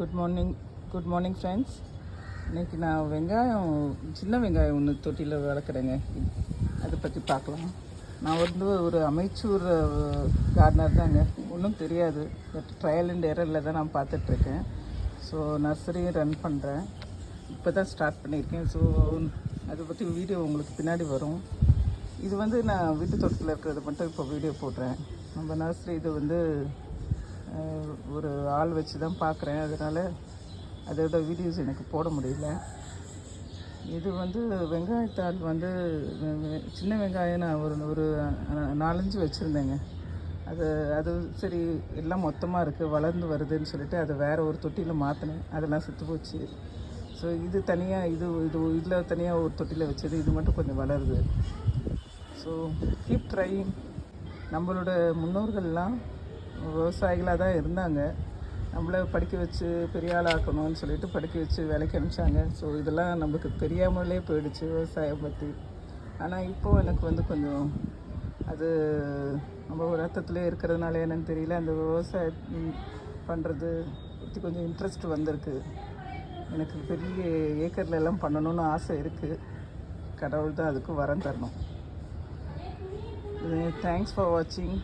Good morning good morning friends இன்றைக்கி நான் வெங்காயம் சின்ன வெங்காயம் ஒன்று தொட்டியில் வளர்க்குறேங்க. அதை பற்றி பார்க்கலாம். நான் வந்து ஒரு அமைச்சூர் கார்டனர் தாங்க. ஒன்றும் தெரியாது. பட் ட்ரையல் அண்ட் எரரில் தான் நான் பார்த்துட்ருக்கேன். ஸோ நர்சரியும் ரன் பண்ணுறேன் இப்போ தான் ஸ்டார்ட் பண்ணியிருக்கேன். ஸோ அதை பற்றி வீடியோ உங்களுக்கு பின்னாடி வரும். இது வந்து நான் வீட்டு தோட்டத்தில் இருக்கிறது மட்டும் இப்போ வீடியோ போடுறேன். நம்ம நர்சரி இது வந்து ஒரு ஆள் வச்சு தான் பார்க்குறேன். அதனால் அதோட வீடியோஸ் எனக்கு போட முடியல. இது வந்து வெங்காயத்தாள் வந்து சின்ன வெங்காயம் நான் ஒரு ஒரு நாலஞ்சு வச்சுருந்தேங்க. அது அது சரி எல்லாம் மொத்தமாக இருக்குது வளர்ந்து வருதுன்னு சொல்லிட்டு அதை வேறு ஒரு தொட்டியில் மாற்றினேன் அதெல்லாம் செத்து போச்சு. ஸோ இது தனியாக இது இது இதில் தனியாக ஒரு தொட்டியில் வச்சது. இது மட்டும் கொஞ்சம் வளருது. ஸோ கீப் ட்ரைங் நம்மளோட முன்னோர்கள்லாம் விவசாயிகளாக தான் இருந்தாங்க. நம்மளை படிக்க வச்சு பெரிய ஆளாக்கணும்னு சொல்லிட்டு படிக்க வச்சு வேலைக்கு அனுப்பிச்சாங்க. ஸோ இதெல்லாம் நமக்கு தெரியாமலே போயிடுச்சு விவசாயம் பற்றி ஆனால் இப்போது எனக்கு வந்து கொஞ்சம் அது நம்ம ரத்தத்துலேயே இருக்கிறதுனால என்னன்னு தெரியல. அந்த விவசாயம் பண்ணுறது பற்றி கொஞ்சம் இன்ட்ரெஸ்ட் வந்திருக்கு. எனக்கு பெரிய ஏக்கர்ல எல்லாம் பண்ணணும்னு ஆசை இருக்குது கடவுள் தான் அதுக்கு வரம் தரணும். தேங்க்ஸ் ஃபார் வாட்சிங்